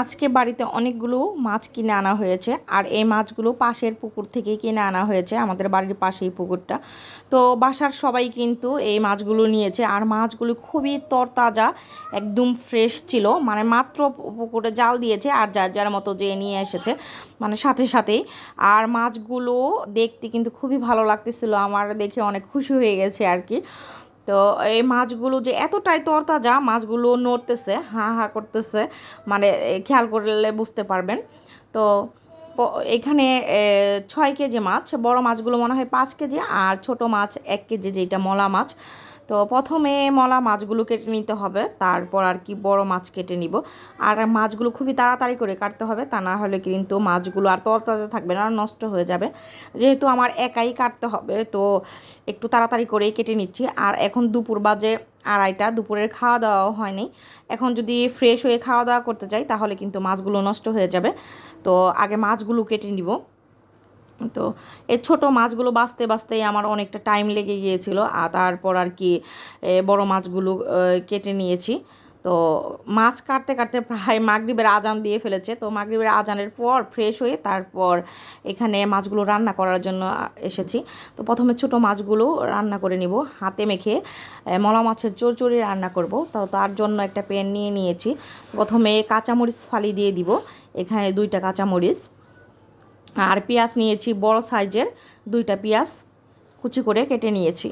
আজকে বাড়িতে অনেকগুলো মাছ কিনে আনা হয়েছে, আর এই মাছগুলো পাশের পুকুর থেকেই কিনে আনা হয়েছে, আমাদের বাড়ির পাশেই পুকুরটা। তো বাসার সবাই কিন্তু এই মাছগুলো নিয়েছে, আর মাছগুলো খুবই তরতাজা, একদম ফ্রেশ ছিল মানে মাত্র পুকুরে জাল দিয়েছে, আর যার যার মতো যে নিয়ে এসেছে মানে সাথে সাথেই। আর মাছগুলো দেখতে কিন্তু খুবই ভালো লাগতেছিল, আমার দেখে অনেক খুশি হয়ে গেছে আর কি। তো এই মাছগুলো যে এতটাই তরতাজা, মাছগুলো নড়তেছে, হা হা করতেছে মানে খেয়াল করলে বুঝতে পারবেন। তো এখানে ছয় কেজি মাছ, বড় মাছগুলো মনে হয় পাঁচ কেজি আর ছোট মাছ এক কেজি যেটা মলা মাছ। তো প্রথমে মলা মাছগুলো কেটে নিতে হবে, তারপর আর কি বড় মাছ কেটে নিব। আর মাছগুলো খুবই তাড়াতাড়ি করে কাটতে হবে, তা না হলে কিন্তু মাছগুলো আর তরতাজা থাকবে না, নষ্ট হয়ে যাবে। যেহেতু আমার একাই কাটতে হবে, তো একটু তাড়াতাড়ি করেই কেটে নিচ্ছি। আর এখন দুপুর বাজে আড়াইটা, দুপুরের খাওয়া দাওয়াও হয়নি। এখন যদি ফ্রেশ হয়ে খাওয়া দাওয়া করতে যাই, তাহলে কিন্তু মাছগুলো নষ্ট হয়ে যাবে। তো আগে মাছগুলো কেটে নিব। তো এই ছোট মাছগুলো বাঁচতে বাঁচতেই আমার অনেকটা টাইম লেগে গিয়েছিল। আর তারপর আর কি এ, বড় মাছগুলো কেটে নিয়েছি। তো মাছ কাটতে কাটতে প্রায় মাগরিবের আজান দিয়ে ফেলেছে। তো মাগরিবের আজানের পর ফ্রেশ হয়ে তারপর এখানে মাছগুলো রান্না করার জন্য এসেছি। তো প্রথমে ছোট মাছগুলো রান্না করে নিব হাতে মেখে মলা মাছের চড়চড়ি রান্না করব। তো তার জন্য একটা প্যান নিয়ে নিয়েছি। প্রথমে কাঁচামরিচ ফালি দিয়ে দিব। এখানে দুইটা কাঁচামরিচ। আর পেঁয়াজ নিয়েছি বড় সাইজের দুইটা পেঁয়াজ কুচি করে কেটে নিয়েছি।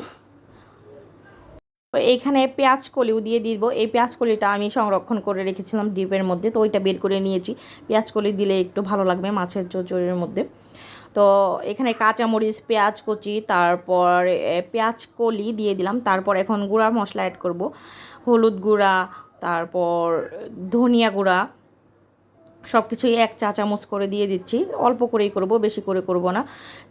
এইখানে পেঁয়াজ কলিও দিয়ে দিব। এই পেঁয়াজ কলিটা আমি সংরক্ষণ করে রেখেছিলাম ডিপের মধ্যে। তো ওইটা বের করে নিয়েছি। পেঁয়াজ কলি দিলে একটু ভালো লাগবে মাছের চচড়ির মধ্যে। তো এখানে কাঁচামরিচ, পেঁয়াজ কুচি, তারপর পেঁয়াজ কলি দিয়ে দিলাম। তারপর এখন গুঁড়া মশলা অ্যাড করব। হলুদ গুঁড়া, তারপর ধনিয়া গুঁড়া সব কিছুই এক চা চামচ করে দিয়ে দিচ্ছি। অল্প করেই করব, বেশি করে করব না।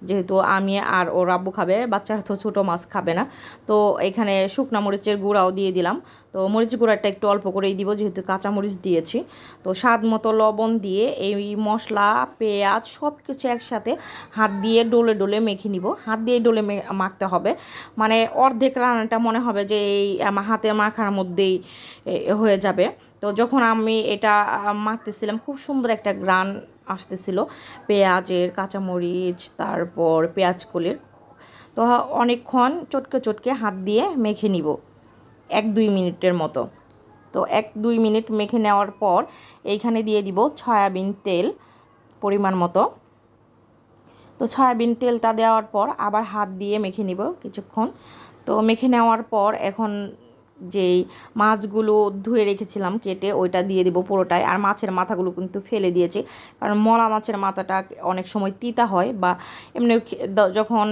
যেহেতু আমি আর ওর আব্বু খাবে, বাচ্চারা তো ছোটো, মাছ খাবে না। তো এখানে শুকনা মরিচের গুঁড়াও দিয়ে দিলাম। তো মরিচ গুঁড়াটা একটু অল্প করেই দিব, যেহেতু কাঁচা মরিচ দিয়েছি। তো স্বাদ মতো লবণ দিয়ে এই মশলা, পেঁয়াজ সব কিছু একসাথে হাত দিয়ে ডলে ডলে মেখে নিব। হাত দিয়ে ডলে মাখতে হবে। মানে অর্ধেক রান্নাটা মনে হবে যে এই হাতে মাখার মধ্যেই হয়ে যাবে। তো যখন আমি এটা মাখতেছিলাম, খুব সুন্দর একটা গ্রান আসতেছিল। পেঁয়াজের কাঁচামরিচ, তারপর পেঁয়াজ কলির তো অনেকক্ষণ চটকে চটকে হাত দিয়ে মেখে নিব, এক দুই মিনিটের মতো। তো এক দুই মিনিট মেখে নেওয়ার পর এইখানে দিয়ে দিব সয়াবিন তেল পরিমাণ মতো। তো সয়াবিন তেলটা দেওয়ার পর আবার হাত দিয়ে মেখে নিব কিছুক্ষণ। তো মেখে নেওয়ার পর এখন যেই মাছগুলো ধুয়ে রেখেছিলাম কেটে ওইটা দিয়ে দেবো পুরোটাই আর মাছের মাথাগুলো কিন্তু ফেলে দিয়েছি। কারণ মলা মাছের মাথাটা অনেক সময় তিতা হয় বা এমনি যখন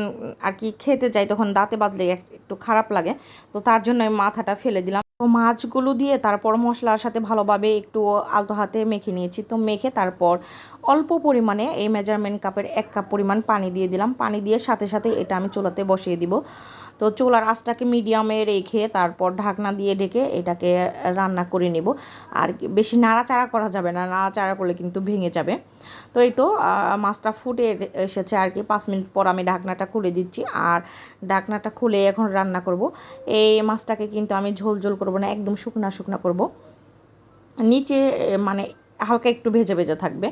আর কি খেতে যাই তখন দাঁতে বাজলে একটু খারাপ লাগে। তো তার জন্য আমি মাথাটা ফেলে দিলাম। তো মাছগুলো দিয়ে তারপর মশলার সাথে ভালোভাবে একটু আলতো হাতে মেখে নিয়েছি। তো মেখে তারপর অল্প পরিমাণে এই মেজারমেন্ট কাপের এক কাপ পরিমাণ পানি দিয়ে দিলাম। পানি দিয়ে সাথে সাথে এটা আমি চুলাতে বসিয়ে দিব। তো চুলার আঁচটাকে মিডিয়ামে রেখে তারপর ঢাকনা দিয়ে ঢেকে এটাকে রান্না করে নেব। আর বেশি নাড়াচাড়া করা যাবে না, নাড়াচাড়া করলে কিন্তু ভেঙে যাবে। তো এই তো মাছটা ফুটে এসেছে আর কি। পাঁচ মিনিট পর আমি ঢাকনাটা খুলে দিচ্ছি আর ঢাকনাটা খুলে এখন রান্না করব। এই মাছটাকে কিন্তু আমি ঝোল ঝোল করব না, একদম শুকনা শুকনা করব। নিচে মানে হালকা একটু ভেজে ভেজে থাকবে।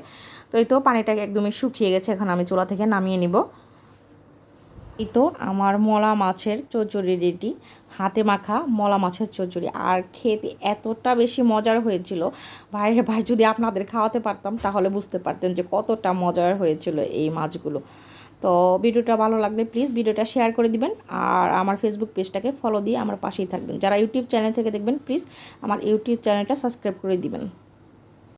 তো এই তো পানিটাকে একদমই শুকিয়ে গেছে, এখন আমি চুলা থেকে নামিয়ে নিব। এই তো আমার মলা মাছের চচ্চড়ি রেডি। হাতে মাখা মলা মাছের চচ্চড়ি। আর খেতে এতটা বেশি মজার হয়েছিল। ভাইরে ভাই, যদি আপনাদের খাওয়াতে পারতাম, তাহলে বুঝতে পারতেন যে কতটা মজার হয়েছিল এই মাছগুলো। তো ভিডিওটা ভালো লাগলে প্লিজ ভিডিওটা শেয়ার করে দিবেন। আর আমার ফেসবুক পেজটাকে ফলো দিয়ে আমার পাশেই থাকবেন। যারা ইউটিউব চ্যানেল থেকে দেখবেন, প্লিজ আমার ইউটিউব চ্যানেলটা সাবস্ক্রাইব করে দিবেন।